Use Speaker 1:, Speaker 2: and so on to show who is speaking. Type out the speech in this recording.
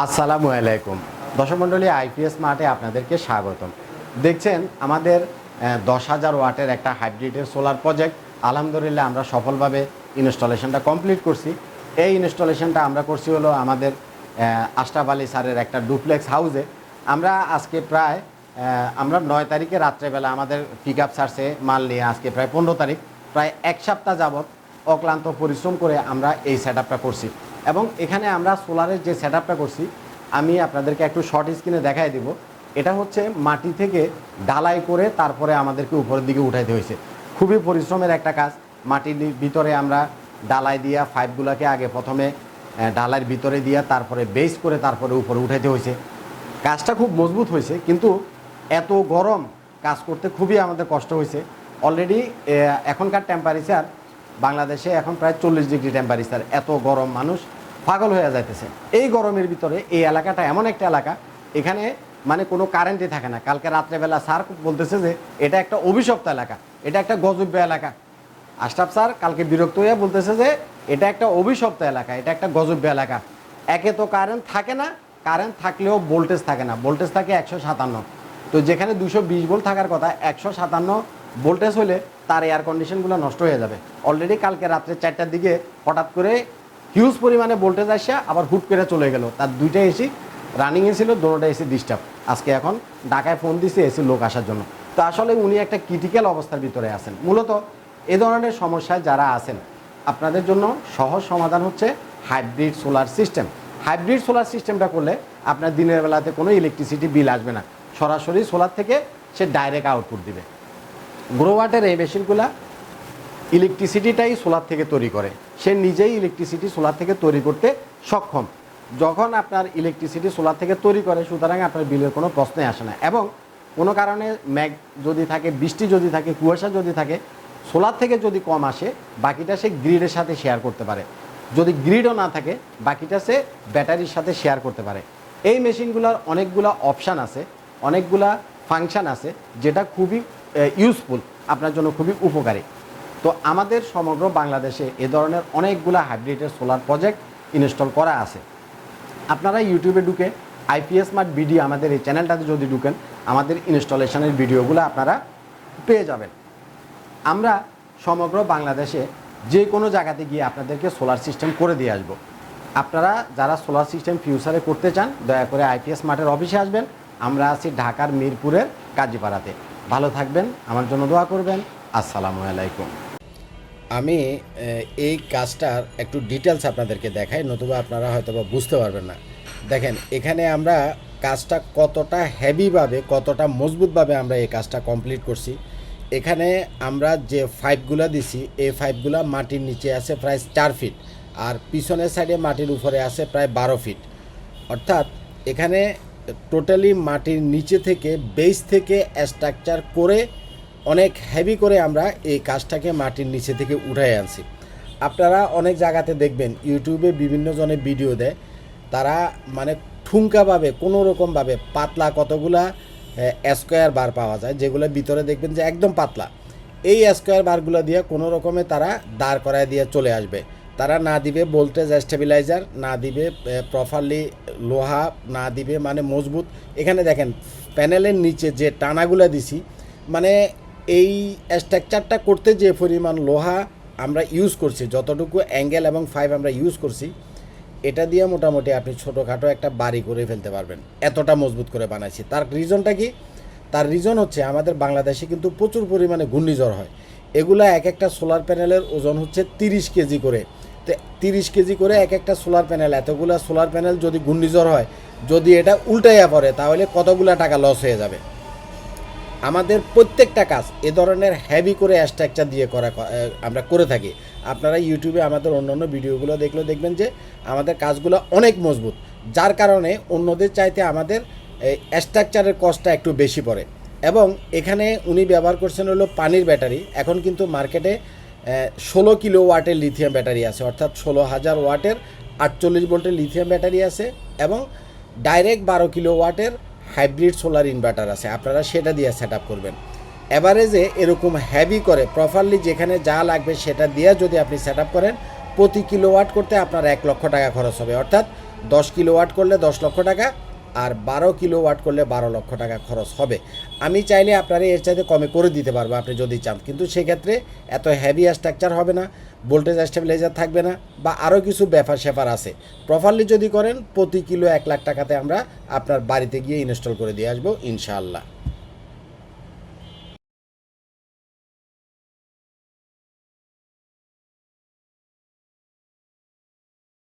Speaker 1: আসসালামু আলাইকুম। দর্শক মণ্ডলী আইপিএস মার্টে আপনাদেরকে স্বাগতম। দেখছেন, আমাদের দশ হাজার ওয়াটের একটা হাইব্রিডের সোলার প্রজেক্ট আলহামদুলিল্লাহ, আমরা সফলভাবে ইনস্টলেশনটা কমপ্লিট করছি। এই ইনস্টলেশনটা আমরা করছি হলো আমাদের আশরাফ আলী স্যারের একটা ডুপ্লেক্স হাউসে আমরা আজকে প্রায় আমরা নয় তারিখে রাত্রেবেলা আমাদের পিক আপ সার্সে মাল নিয়ে আজকে প্রায় পনেরো তারিখ। প্রায় এক সপ্তাহ যাবৎ অক্লান্ত পরিশ্রম করে আমরা এই সেট করছি। এবং এখানে আমরা সোলারের যে সেট করছি, আমি আপনাদেরকে একটু শর্ট স্ক্রিনে দেখাই দিব। এটা হচ্ছে মাটি থেকে ডালাই করে তারপরে আমাদেরকে উপরের দিকে উঠাইতে হয়েছে। খুবই পরিশ্রমের একটা কাজ। মাটির ভিতরে আমরা ডালাই দিয়া পাইপগুলোকে আগে প্রথমে ডালাইয়ের ভিতরে দিয়া তারপরে বেস করে তারপরে উপরে উঠাইতে হয়েছে। কাজটা খুব মজবুত হয়েছে, কিন্তু এত গরম কাজ করতে খুবই আমাদের কষ্ট হয়েছে। অলরেডি এখনকার টেম্পারেচার বাংলাদেশে এখন প্রায় চল্লিশ ডিগ্রি টেম্পারেচার এত গরম মানুষ পাগল হয়ে যাইতেছে। এই গরমের ভিতরে এই এলাকাটা এমন একটা এলাকা, এখানে মানে কোনো কারেন্টই থাকে না। কালকে রাত্রেবেলা স্যার বলতেছে যে, এটা একটা অভিশপ্ত এলাকা, এটা একটা গজব্য এলাকা। আশরাফ স্যার কালকে বিরক্ত হয়ে বলতেছে যে, এটা একটা অভিশপ্ত এলাকা, এটা একটা গজব্য এলাকা। একে তো কারেন্ট থাকে না কারেন্ট থাকলেও ভোল্টেজ থাকে না। ভোল্টেজ থাকে একশো সাতান্ন। তো যেখানে দুশো বিশ ভোল্ট থাকার কথা, একশো সাতান্ন ভোল্টেজ হলে তার এয়ার কন্ডিশনগুলো নষ্ট হয়ে যাবে। অলরেডি কালকে রাত্রে চারটার দিকে হঠাৎ করে হিউজ পরিমাণে ভোল্টেজ আসে আবার হুট করে চলে গেল। তার দুইটা এসি রানিংয়ে ছিল, দুটোটা এসি ডিস্টার্ব আজকে এখন ঢাকায় ফোন দিছে এসি লোক আসার জন্য। তো আসলে উনি একটা ক্রিটিক্যাল অবস্থার ভিতরে আছেন। মূলত এ ধরনের সমস্যায় যারা আছেন, আপনাদের জন্য সহজ সমাধান হচ্ছে hybrid solar system hybrid solar সিস্টেমটা করলে আপনার দিনের বেলাতে কোনো ইলেকট্রিসিটি বিল আসবে না। সরাসরি সোলার থেকে সে ডাইরেক্ট আউটপুট দিবে। গ্রোওয়াটের এই মেশিনগুলা ইলেকট্রিসিটিটাই সোলার থেকে তৈরি করে। সে নিজেই ইলেকট্রিসিটি সোলার থেকে তৈরি করতে সক্ষম। যখন আপনার ইলেকট্রিসিটি সোলার থেকে তৈরি করে, সুতরাং আপনার বিলের কোনো প্রশ্নে আসে না। এবং কোনো কারণে ম্যাগ যদি থাকে, বৃষ্টি যদি থাকে, কুয়াশা যদি থাকে সোলার থেকে যদি কম আসে, বাকিটা সে গ্রিডের সাথে শেয়ার করতে পারে। যদি গ্রিডও না থাকে, বাকিটা সে ব্যাটারির সাথে শেয়ার করতে পারে। এই মেশিনগুলোর অনেকগুলা অপশান আছে, অনেকগুলা ফাংশন আছে, যেটা খুবই ইউজফুল আপনার জন্য খুবই উপকারী। তো আমাদের সমগ্র বাংলাদেশে এ ধরনের অনেকগুলা হাইব্রিডের সোলার প্রজেক্ট ইনস্টল করা আছে। আপনারা ইউটিউবে ঢুকে আইপিএস স্মার্ট ভিডিও আমাদের এই চ্যানেলটাতে যদি ঢুকেন, আমাদের ইনস্টলেশনের ভিডিওগুলো আপনারা পেয়ে যাবেন। আমরা সমগ্র বাংলাদেশে যে কোনো জায়গাতে গিয়ে আপনাদেরকে সোলার সিস্টেম করে দিয়ে আসব। আপনারা যারা সোলার সিস্টেম ফিউচারে করতে চান, দয়া করে আইপিএস মার্টের অফিসে আসবেন। আমরা আছি ঢাকার মিরপুরের কাজীপাড়াতে। ভালো থাকবেন, আমার জন্য দোয়া করবেন। আসসালামু আলাইকুম। আমি এই কাজটার একটু ডিটেলস আপনাদেরকে দেখাই, নতুবা আপনারা হয়তো বা বুঝতে পারবেন না। দেখেন, এখানে আমরা কাজটা কতটা হেভিভাবে কতটা মজবুতভাবে আমরা এই কাজটা কমপ্লিট করছি। এখানে আমরা যে পাইপগুলো দিছি, এই পাইপগুলো মাটির নিচে আছে প্রায় চার ফিট আর পিছনের সাইডে মাটির উপরে আছে প্রায় বারো ফিট অর্থাৎ, এখানে টোটালি মাটির নিচে থেকে বেস থেকে স্ট্রাকচার করে অনেক হেভি করে আমরা এই কাজটাকে মাটির নিচে থেকে উঠাই আনছি। আপনারা অনেক জায়গাতে দেখবেন ইউটিউবে বিভিন্ন জনে ভিডিও দেয়। তারা মানে ঠুঙ্কাভাবে কোনো রকমভাবে পাতলা কতগুলা স্কোয়ার বার পাওয়া যায়, যেগুলো ভিতরে দেখবেন যে একদম পাতলা। এই স্কোয়ার বারগুলো দিয়ে কোনো রকমে তারা দাঁড় করায় দিয়ে চলে আসবে। তারা না দিবে ভোল্টেজ স্টেবিলাইজার না দিবে প্রপারলি লোহা, না দিবে মানে মজবুত। এখানে দেখেন প্যানেলের নিচে যে টানাগুলো দিছি মানে এই স্ট্রাকচারটা করতে যে পরিমাণ লোহা আমরা ইউজ করছি, যতটুকু অ্যাঙ্গেল এবং ফাইভ আমরা ইউজ করছি, এটা দিয়ে মোটামুটি আপনি ছোটোখাটো একটা বাড়ি করে ফেলতে পারবেন। এতটা মজবুত করে বানাইছি। তার রিজনটা কি? তার রিজন হচ্ছে আমাদের বাংলাদেশে কিন্তু প্রচুর পরিমাণে ঘূর্ণিঝড় হয়। এগুলা এক একটা সোলার প্যানেলের ওজন হচ্ছে তিরিশ কেজি করে। তো তিরিশ কেজি করে এক একটা সোলার প্যানেল এতগুলা সোলার প্যানেল যদি ঘূর্ণিঝড় হয়, যদি এটা উল্টাইয়া পড়ে, তাহলে কতগুলা টাকা লস হয়ে যাবে? আমাদের প্রত্যেকটা কাজ এ ধরনের হেভি করে স্ট্রাকচার দিয়ে করা আমরা করে থাকি। আপনারা ইউটিউবে আমাদের অন্যান্য ভিডিওগুলো দেখলে দেখবেন যে, আমাদের কাজগুলো অনেক মজবুত। যার কারণে অন্যদের চাইতে আমাদের স্ট্রাকচারের কস্টটা একটু বেশি পড়ে। এবং এখানে উনি ব্যবহার করছেন হলো পানির ব্যাটারি। এখন কিন্তু মার্কেটে ষোলো কিলো ওয়াটের লিথিয়াম ব্যাটারি আছে, অর্থাৎ ষোলো হাজার ওয়াটের আটচল্লিশ ভোল্টের লিথিয়াম ব্যাটারি আছে এবং ডাইরেক্ট বারো কিলো ওয়াটের হাইব্রিড সোলার ইনভার্টার আছে। আপনারা সেটা দিয়ে সেট আপ করবেন। অ্যাভারেজে এরকম হ্যাভি করে প্রপারলি যেখানে যা লাগবে সেটা দিয়ে যদি আপনি সেট আপ করেন, প্রতি কিলোওয়াট করতে আপনার এক লক্ষ টাকা খরচ হবে। অর্থাৎ দশ কিলো ওয়াট করলে দশ লক্ষ টাকা আর বারো কিলো ওয়াট করলে বারো লক্ষ টাকা খরচ হবে। আমি চাইলে আপনারা এর চাইতে কমে করে দিতে পারব, আপনি যদি চান। কিন্তু সেক্ষেত্রে এত হেভি স্ট্রাকচার হবে না ভোল্টেজ স্টেবিলাইজার থাকবে না বা আরও কিছু ব্যাপার স্যাপার আছে। প্রপারলি যদি করেন, প্রতি কিলো এক লাখ টাকাতে আমরা আপনার বাড়িতে গিয়ে ইনস্টল করে দিয়ে আসব, ইনশাআল্লাহ।